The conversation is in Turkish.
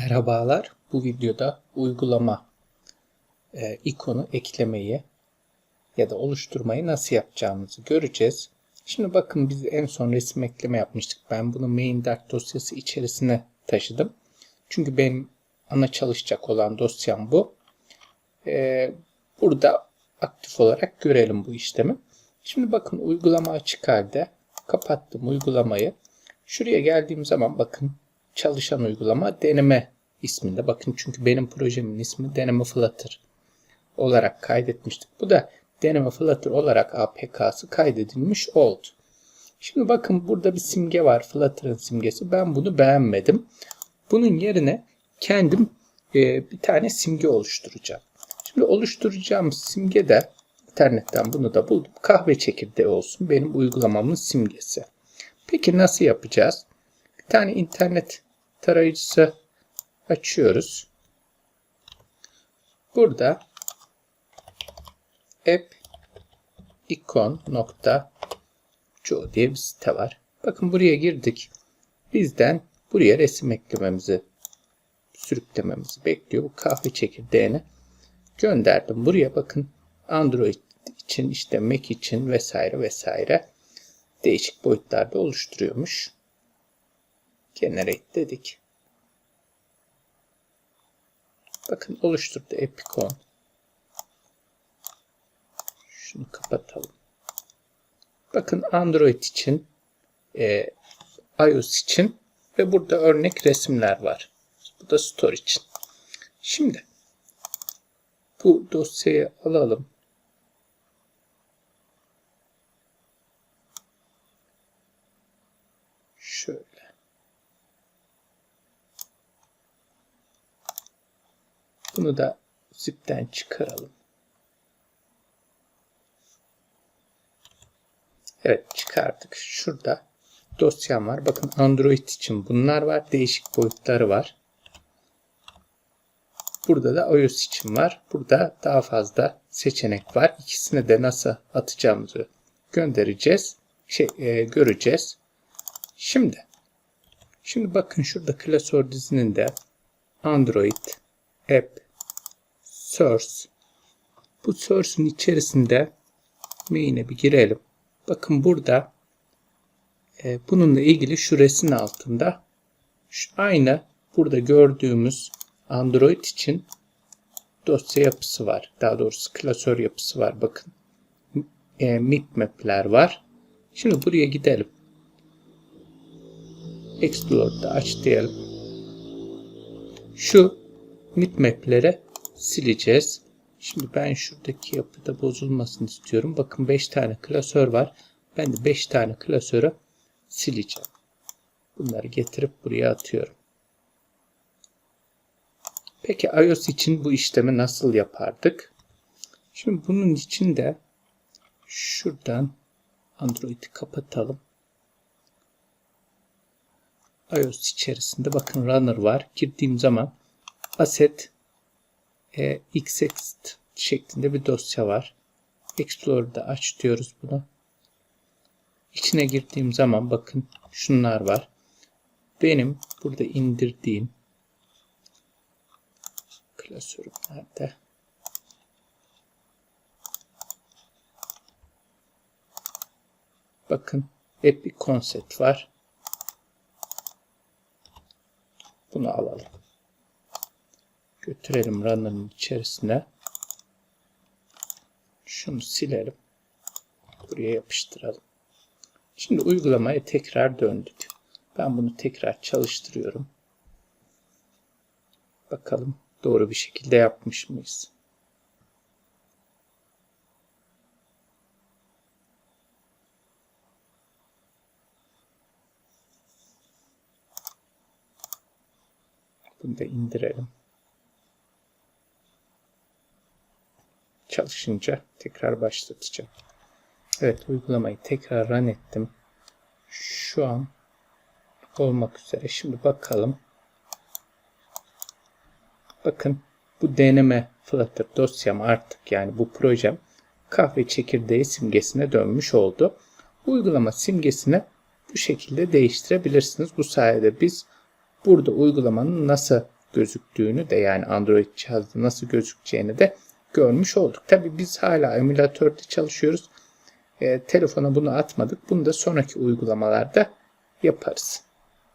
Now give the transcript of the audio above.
Merhabalar. Bu videoda uygulama e, ikonu eklemeyi ya da oluşturmayı nasıl yapacağımızı göreceğiz. Şimdi bakın biz en son resim ekleme yapmıştık. Ben bunu main dart dosyası içerisine taşıdım. Çünkü benim ana çalışacak olan dosyam bu. E, burada aktif olarak görelim bu işlemi. Şimdi bakın uygulama açık halde. Kapattım uygulamayı. Şuraya geldiğim zaman bakın çalışan uygulama deneme isminde. Bakın çünkü benim projemin ismi deneme Flutter olarak kaydetmiştik. Bu da deneme Flutter olarak APK'sı kaydedilmiş oldu. Şimdi bakın burada bir simge var. Flutter'ın simgesi. Ben bunu beğenmedim. Bunun yerine kendim e, bir tane simge oluşturacağım. Şimdi oluşturacağım simge de internetten bunu da buldum. Kahve çekirdeği olsun benim uygulamamın simgesi. Peki nasıl yapacağız? Bir tane internet tarayıcısı açıyoruz. Burada appicon.co diye bir site var. Bakın buraya girdik. Bizden buraya resim eklememizi sürüklememizi bekliyor. Bu kahve çekirdeğini gönderdim. Buraya bakın Android için işte Mac için vesaire vesaire değişik boyutlarda oluşturuyormuş. Generate dedik. Bakın oluşturdu Epicon. Şunu kapatalım. Bakın Android için, e, iOS için ve burada örnek resimler var. Bu da Store için. Şimdi bu dosyayı alalım. Şöyle. Bunu da zipten çıkaralım. Evet çıkardık. Şurada dosyam var. Bakın Android için bunlar var. Değişik boyutları var. Burada da iOS için var. Burada daha fazla seçenek var. İkisini de nasıl atacağımızı göndereceğiz. Şey, e, göreceğiz. Şimdi şimdi bakın şurada klasör dizininde Android App Source bu source'un içerisinde main'e bir girelim. Bakın burada e, bununla ilgili şu altında şu aynı burada gördüğümüz Android için dosya yapısı var. Daha doğrusu klasör yapısı var. Bakın e, map'ler var. Şimdi buraya gidelim. Explore'da aç diyelim. Şu map'leri sileceğiz. Şimdi ben şuradaki yapıda bozulmasını istiyorum. Bakın 5 tane klasör var. Ben de 5 tane klasörü sileceğim. Bunları getirip buraya atıyorum. Peki iOS için bu işlemi nasıl yapardık? Şimdi bunun için de şuradan Android'i kapatalım. iOS içerisinde bakın runner var. Girdiğim zaman asset e, xext şeklinde bir dosya var. Explorer'da aç diyoruz bunu. İçine girdiğim zaman bakın şunlar var. Benim burada indirdiğim klasörüm nerede? Bakın Epic Concept var. Bunu alalım götürelim runner'ın içerisine. Şunu silelim. Buraya yapıştıralım. Şimdi uygulamaya tekrar döndük. Ben bunu tekrar çalıştırıyorum. Bakalım doğru bir şekilde yapmış mıyız? Bunu da indirelim. Çalışınca tekrar başlatacağım. Evet uygulamayı tekrar run ettim. Şu an olmak üzere. Şimdi bakalım. Bakın bu deneme Flutter dosyam artık yani bu projem kahve çekirdeği simgesine dönmüş oldu. Uygulama simgesini bu şekilde değiştirebilirsiniz. Bu sayede biz burada uygulamanın nasıl gözüktüğünü de yani Android cihazda nasıl gözükeceğini de görmüş olduk. Tabi biz hala emülatörde çalışıyoruz. E, telefona bunu atmadık. Bunu da sonraki uygulamalarda yaparız.